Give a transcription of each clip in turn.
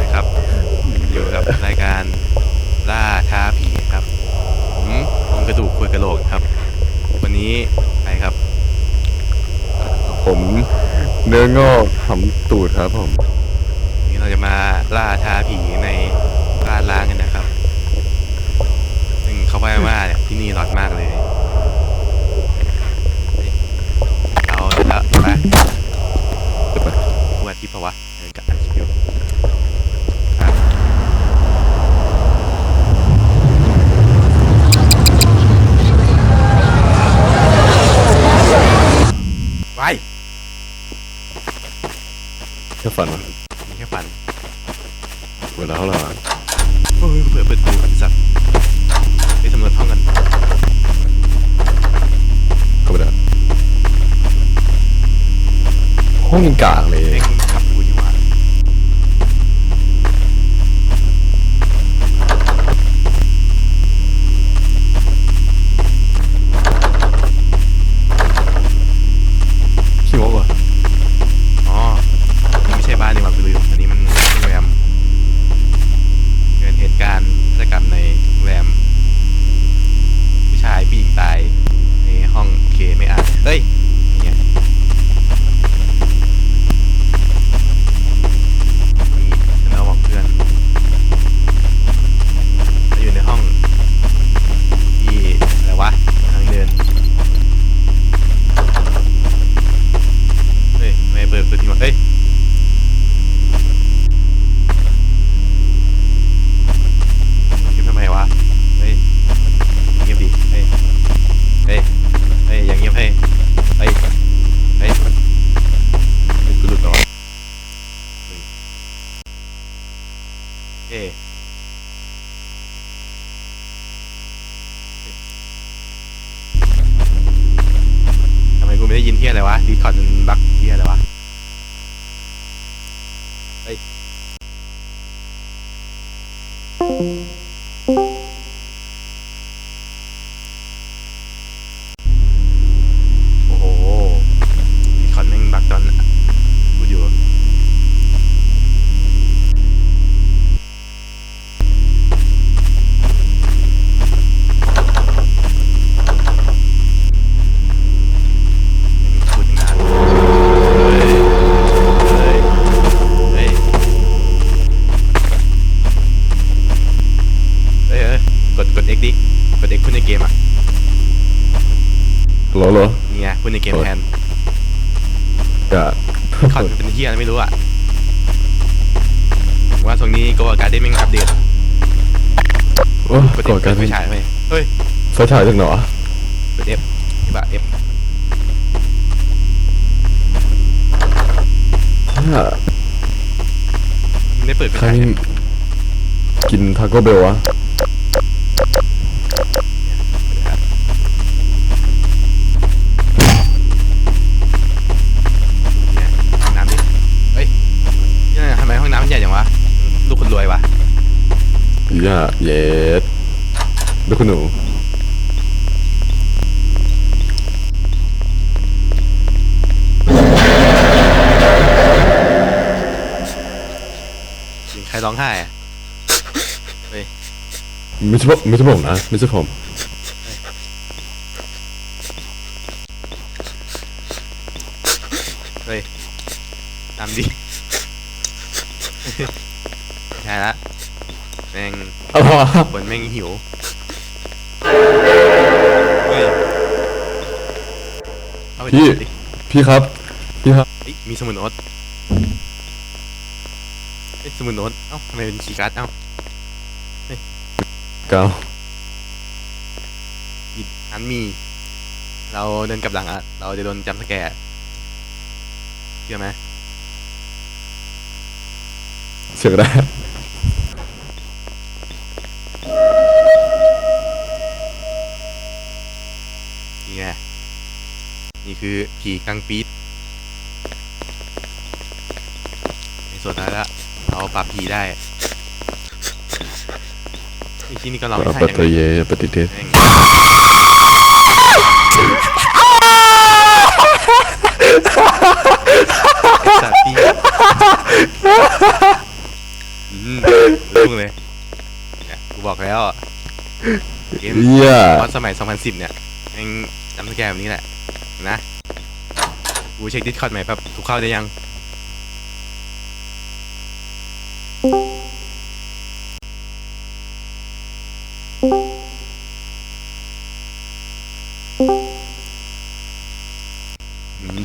นะครับ อยู่กับรายการล่าท้าผีครับผมผมกระดูกคุยกระโหลกครับ วันนี้ใครครับ ผมเนื้องอกทำตูดครับผมวันนี้เราจะมาล่าท้าผีในบ้านล้างกันนะครับ ซึ่งเขาว่าว่าเนี่ยที่นี่หลอดมากเลย เอาแล้วไปเดี๋ยวไปกูอัดคลิปปะวะเออกับอัดคลิปอยู่อะ ไปแค่ฝันวะมีแค่ฝันเวลาเท่าไหร่วะโอ้ยกูเผื่อเปิดดูไอ้สัตว์ไปสำรวจห้องกันเข้าไปได้ห้องยังกลางเลย เอ้ยมึง เหรอเหรอนี่ไงพูดในเกมแทนกะคอนเป็นที่อะไรไม่รู้อะ ว่าตรงนี้ก็การได้แม่งอัปเดตโอ้กดก่อน F กันไฟฉายไปเฮ้ยไฟฉายจากไหนวะกด F ใช่ปะ F เนี่ยมึงได้เปิดไฟใครฉายนี่เนี่ยกินทาโก้เบลวะ ย่าเย็ดดูคุณหนูเสียงใครร้องไห้อะเฮ้ย ไม่ใช่ผมไม่ใช่ผมนะ ไม่ใช่ผม เฮ้ยตามดิ ใช่ละแม่ง อะไรวะ คนแม่ง หิวเฮ้ยเอาไปพี่ ดิพี่ครับ พี่ครับเฮ้ยมีสมุดโน้ตเฮ้ยสมุดโน้ตเอ้าทำไมเป็นคีย์การ์ดเอ้าเกาหยิบอันมี เราเดินกลับหลังอะ เราจะโดนจำสแกร์เชื่อไหมเสียงได้ คือผีกังปีดในส่วนนั้นล้วเราปรับผีได้ที่นี่ก็เราใช่ยังไงฏิเยปฏิเทศแม่งไอ้สัตว์ที่ลุงเลยนี่ยกูบอกแล้วเกมตอนสมัย 2010 เนี่ยยังจำสแกมแบบนี้แหละ นะ กูเช็คดิสคอร์ดใหม่ครับถูกเข้าได้ยัง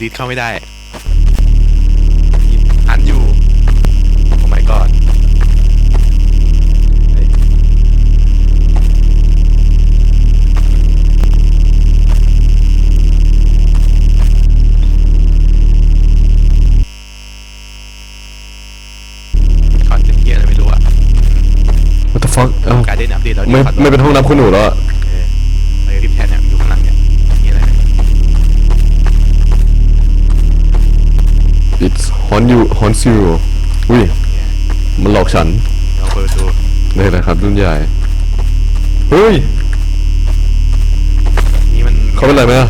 ดิสเข้าไม่ได้ ด่นอัปเดตแล้วไม่ไม่เป็นห้องน้ำคุณหนูแล้วอะเออไปรีบแทนเนี่ยอยู่ข้างหลังเนี่ยนี่อะไรเนี่ย it's haunt you haunts you อุ้ยเนี่ยมันหลอกฉันลองเปิดดูนี่นะครับรุ่นใหญ่เฮ้ยนี่มันเขาเป็นไรไหมอะ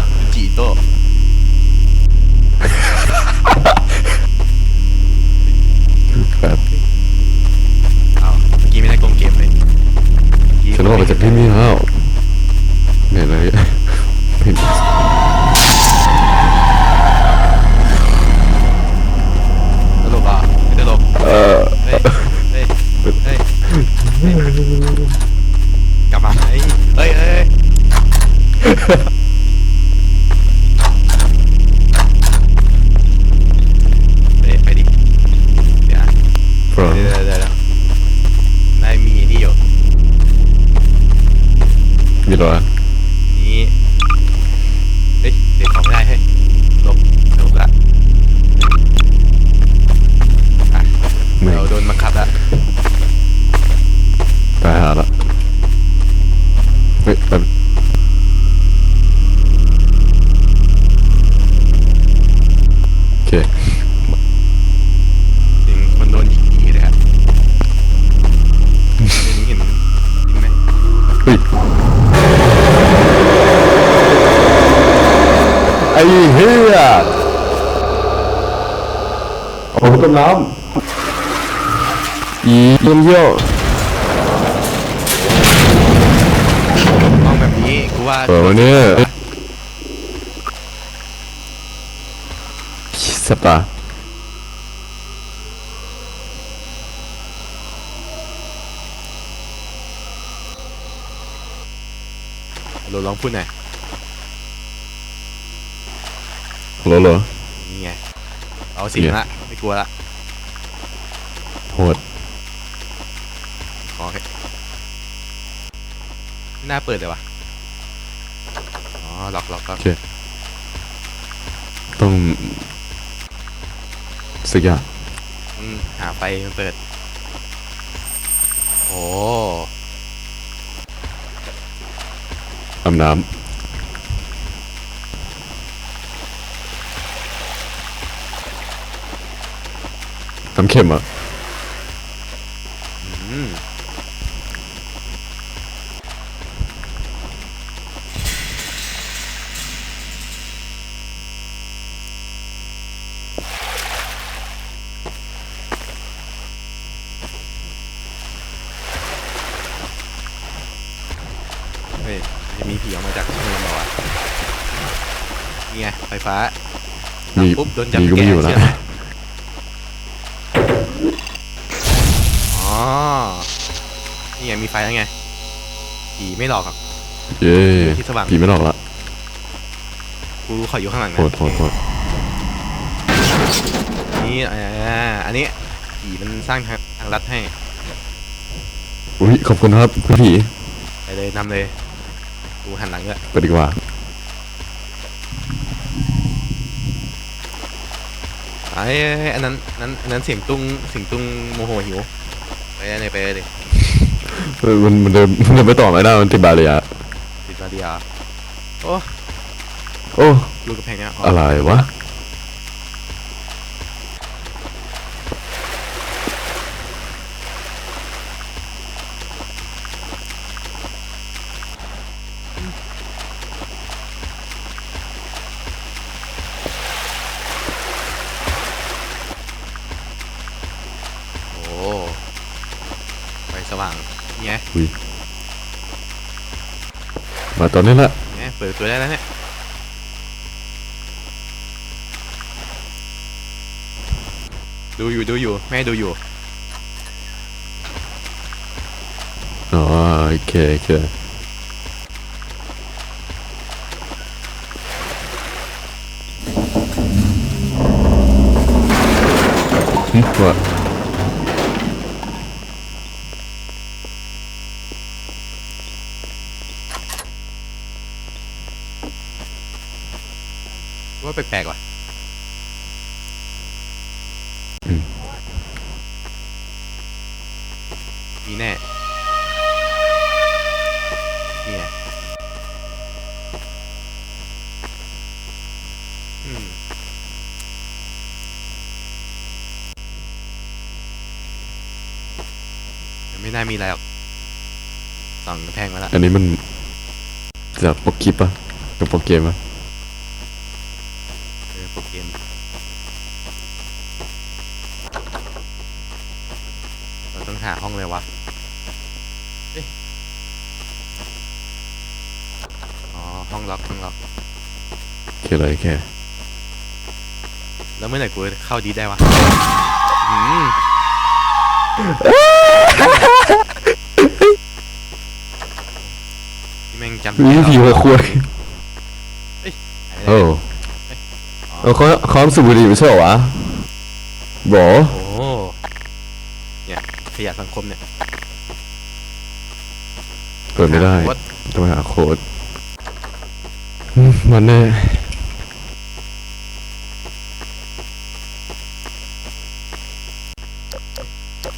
โอ้ต้นน้ำอีเยี่ยมเยี่ยวห้องแบบนี้กูว่าเปิดมาเนี่ยสบตาเราลองพูดหน่อยฮัลโหลเหรอนี่ไง เอาสิงละ ไม่กลัวละ โหดขอแค่ไม่น่าเปิดเลยวะอ๋อล็อกล็อกล็อกต้องสักอย่างอืมหาไฟมันเปิด โอ้อาบน้ำน้ำเค็มอะ อืมเฮ้ยมันจะมีผีออกมาจากช่องลมเหรอวะนี่ไงไฟฟ้ามีปุ๊บโดนจับมีก็ไม่อยู่แกแล้วเชื่ไมีไฟแล้วไงผีไม่หลอกหรอกเย้ที่สว่างผีไม่หลอกละกูรู้เขาอยู่ข้างหลังนะโหดโหดโหดนี่อ่าอันนี้ผีมันสร้างทางทางลัดให้อุ้ยขอบคุณครับคุณผีไปเลยนำเลยกูหันหลังด้วยไปดีกว่าไอ้ยอันนั้นนั้นอันนั้นเสียงตุ้งเสียงตุ้งโมโหหิวไปเลยไปเลย เออมันมันเดินมันเดินไปต่อไม่ได้มันติดบาเรียติดมาดีอะโอ้ โอ้ลูกกระแพงเนี่ยอะไรวะ ตอนนี้ละแหมเปิดตัวได้แล้วเนี่ยดูอยู่ดูอยู่แม่ดูอยู่อ๋อโอเคโอเคหึว่าว่า นนี้มันจากโปรคลิปปะกับโปรเกมปะเออโปรเกมเราต้องหาห้องเลยวะเอ้ยอ๋อห้องล็อกห้องล็อกโอเคเลยโอเคแล้วเมื่อไหร่กูจะเข้าดีได้วะหืมที่แม่ง จำนี่ผีหัวควายหายไปไหนโอ้เออเขาเขาสูบบุหรี่ไม่ใช่เหรอวะบอโอ้โหเนี่ยขยะสังคมเนี่ยเปิดไม่ได้หาโค้ดต้องไปหาโค้ดอืมมันแน่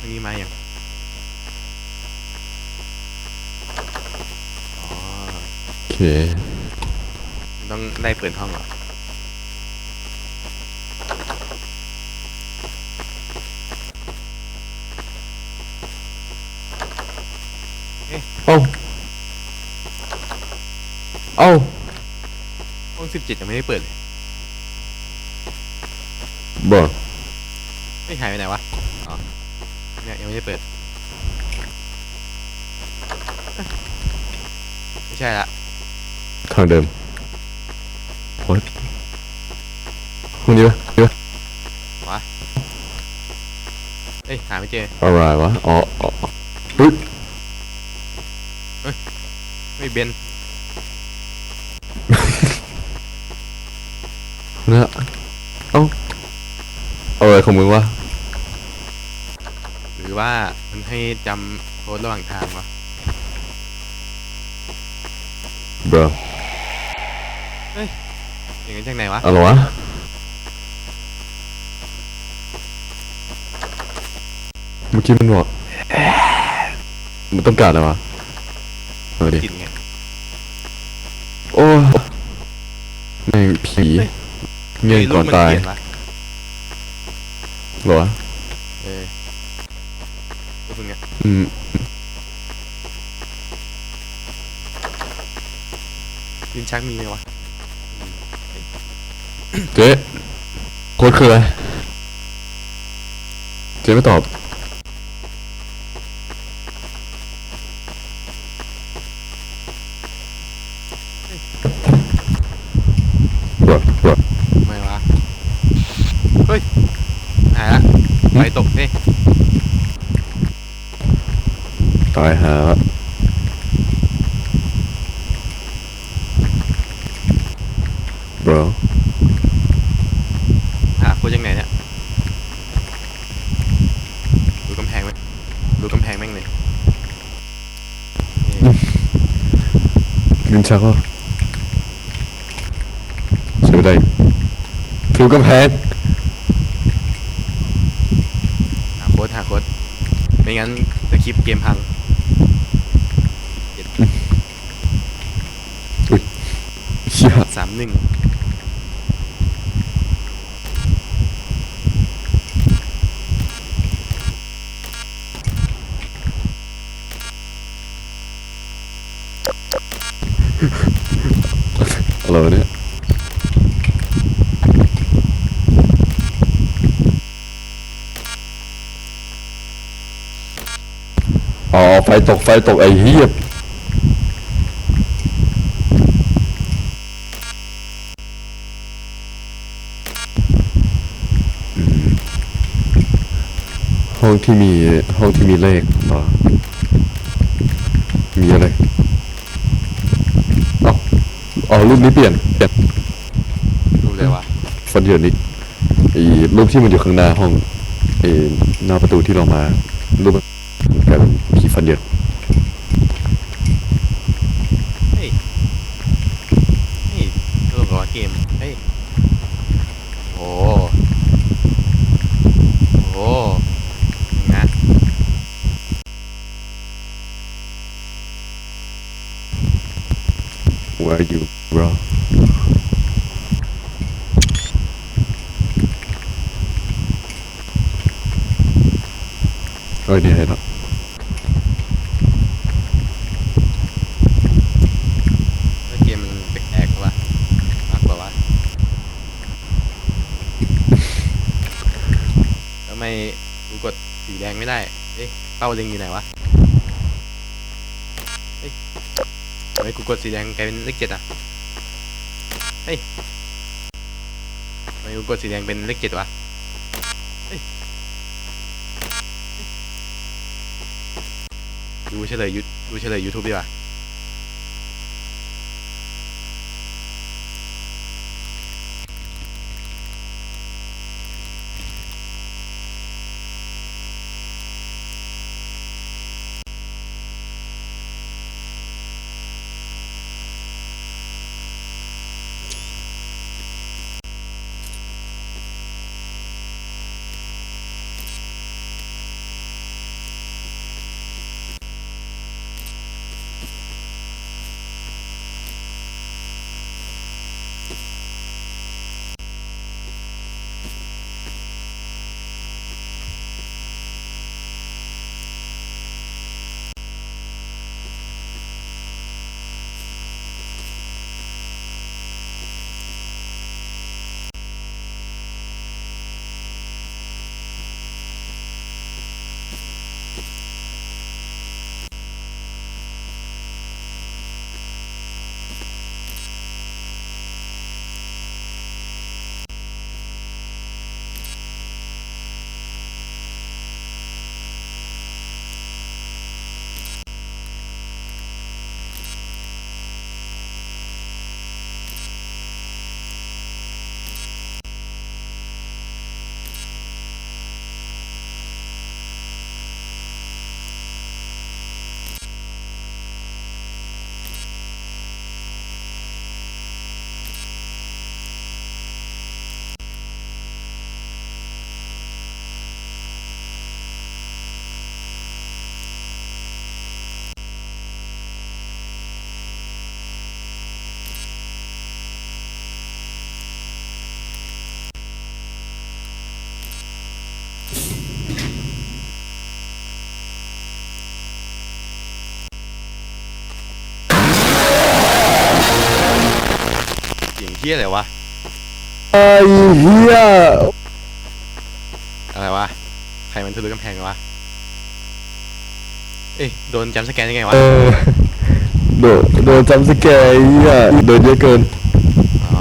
อันนี้มาอย่างอ๋อ โอเค ต้องได้ เปิดห้องเหรอเอ้าเอ้าห้องสิบเจ็ดยังไม่ได้เปิดเลยบอไม่หายไปไหนวะ อ๋อ เนี่ยยังไม่ได้เปิดเอ๊ะไม่ใช่ละทางเดิม what ห้องนี้ปะนี่ปะเอ้ยหาไม่เจอ อะไรวะ อ๋ออ๋อเฮ้ยไม่เบนเนี่ยเอ้าเอาอะไรของมึงวะ หรือว่ามันให้จำโค้ดระหว่างทางวะ bro อ ย่างนั้นจากไหนวะอะไรวะเมื่อกี้มันบอกมันต้องการอะไรวะเอาดิกินไงโอ้แม่งผีเฮ้ยเงี้ยฮ้ก่อนรูปมัตายเปลี่นวะเหรอวะเออรูปมึงเนี่ยอืมลิ้นชักมีไหมวะ เจ๊โค้ดคืออะไร เจ๊ไม่ตอบบรบรไม่วะ เฮ้ย หายละไฟตกเฮ้ยตายหาละบรหาโค้ดยังไงเนี่ยดูกำแพงไหมดูกำแพงแม่งเลยนี่ ลิ้นชักวะใช้ไม่ได้ผิวกำแพงหาโค้ดหาโค้ดไม่งั้นสคริปต์เกมพังเชี่ยสามหนึ่ง ไฟตกไฟตกไอ้เหี้ยห้องที่มีห้องที่มีเลขเหรอมีอะไรอ๋ออ๋อรูปนนี้เปลี่ยนเปลี่ยนรูปเลยวะฟันเดียวนี้อ้รูปที่มันอยู่ข้างหน้าห้องอหน้าประตูที่เรามารูปายเป็นผีฟันเหยินเฮ้ยเฮ้ยตลกเหรอวะเกม เฮ้ย โอ้โหนะว่าอยู่ bro เอ้ยนี่เห็นแล้วแล้วเกมมันแปลกๆวะมากกว่าวะทำไมกูกดสี แดงไม่ได้ เอ้ยเป้าเล็งอยู่ไหนวะ เฮ้ยทำไมกูกดสีแดงกลายเป็นเลขเจ็ดอะ เฮ้ยทำไมกูกดสีแดงเป็นเลขเจ็ดวะเฮ้ยเฮ้ยดูเฉลยยูดูเฉลยยูทูบดีกว่า ฮี้ยอะไรวะไอ้เหี้ยอะไรวะใครมันทะลุกำแพงวะเอ้ยโดนจำสแกนยังไงวะ เออโดนโดนจำสแกร์ไอ้เหี้ยโดนเยอะเกิน อ๋อ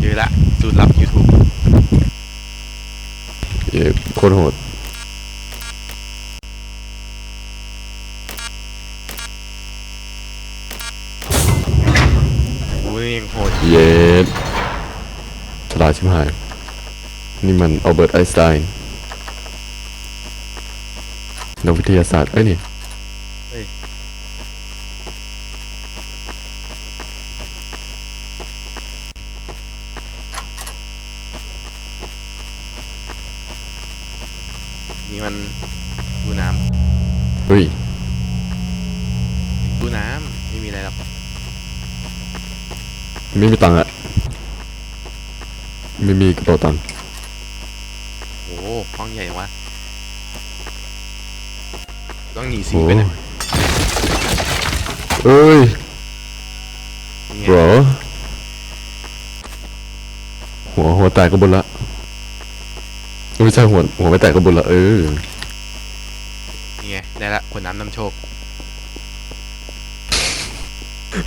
เจอละสูตรลับ YouTube เย้โคตรโหดกูนี่ยังโหดเย็ดฉลาดชิบหาย นี่มันอัลเบิร์ตไอน์สไตน์นักวิทยาศาสตร์ เอ้ยนี่ เฮ้ย นี่มันดูน้ เฮ้ยำดูน้ำไม่มีอะไรหรอก ไม่มีตังค์อะไม่มีกระเป๋าตังค์โอ้โหห้องใหญ่จังวะต้องหนีสีโอ้ไปเนี่ยเอ้ยนี่ไงบรหัวหัวแตกก็บนละไม่ใช่หัวหัวไม่แตกก็บนละเออนี่ไงได้ละขวดน้ำนำโชค ม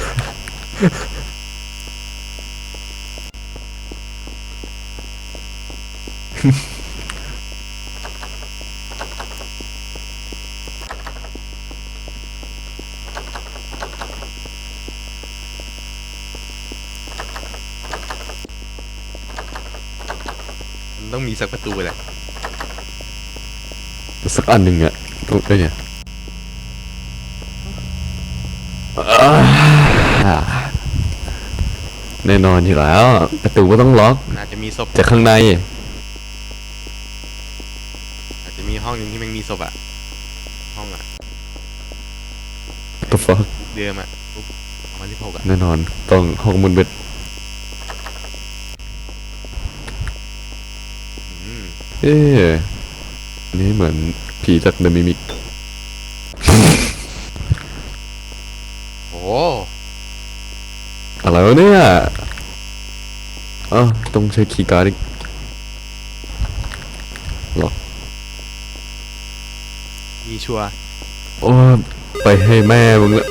ัน ต้องมีสักประตูแหละสักอันหนึ่งอะตรงไอ้เนี่ยอ่าแน่นอนอยู่แล้ว ประตูก็ต้องล็อกมันอาจจะมีศพจากข้างใน อาจจะมี ห้องหนึงที่มันมีศพอะห้องอะ the fuck บุ๊กเดิมอะบุ๊กสองพันสิบหกอะแน่นอน ต้องห้องมุนเบ็ดอืมเอ๊ะอันนี่เหมือนผีจากเดอะมิมิกโอ้อะไรวะเนี่ยอ๋อต้องใช้คีย์การ์ดอีกล็อก มีชัวร์โอ้ไปให้แม่มึงละ